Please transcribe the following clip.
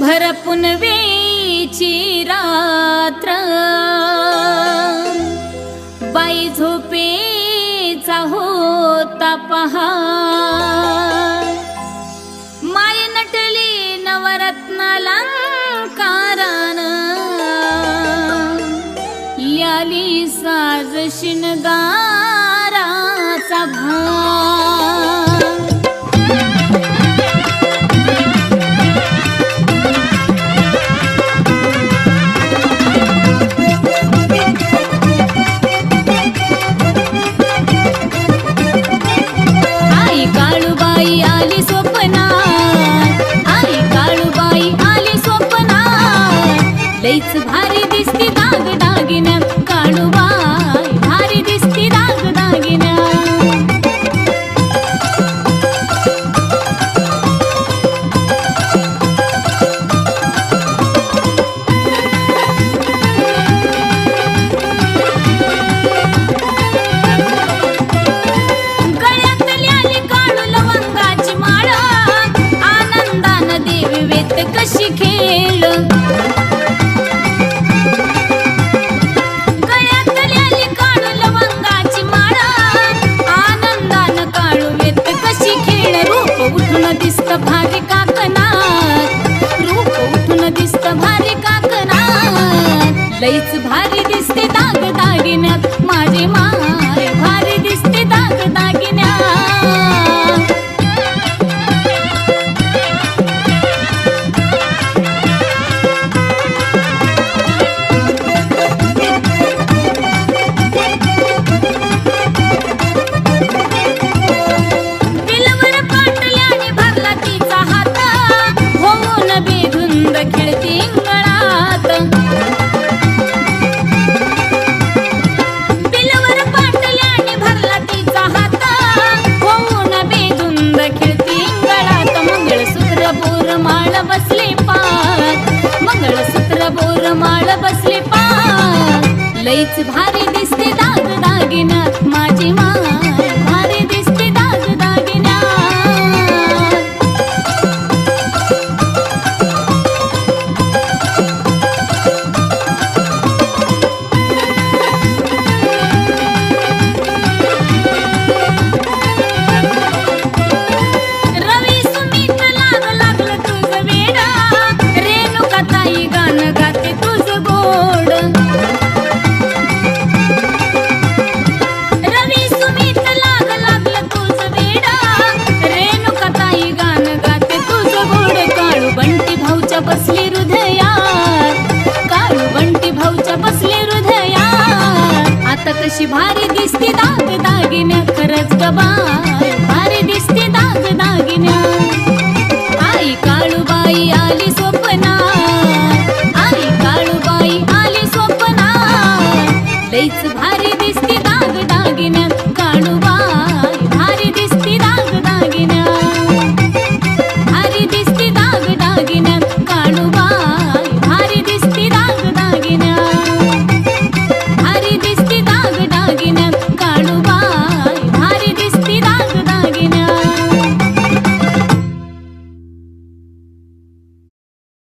भरपुनवेची रात्र. बाई झोपे होता पहा माय नटली नवरत्नाला कारण. लियाली साज शिणगाराचा भा ಗಾಲಿ ಸೊಬ लईच भारी माळ बसले पार मंगळसूत्र बोर माळ बसले पार लईच भारी दिसते दाग दागिना माझी माळ कशी भारी दिसते दाग दागिन्या खरंच गबा भारी दिसते दाग दागिन्या. आई काळूबाई आली स्वप्ना आई काळूबाई आली स्वप्ना लईच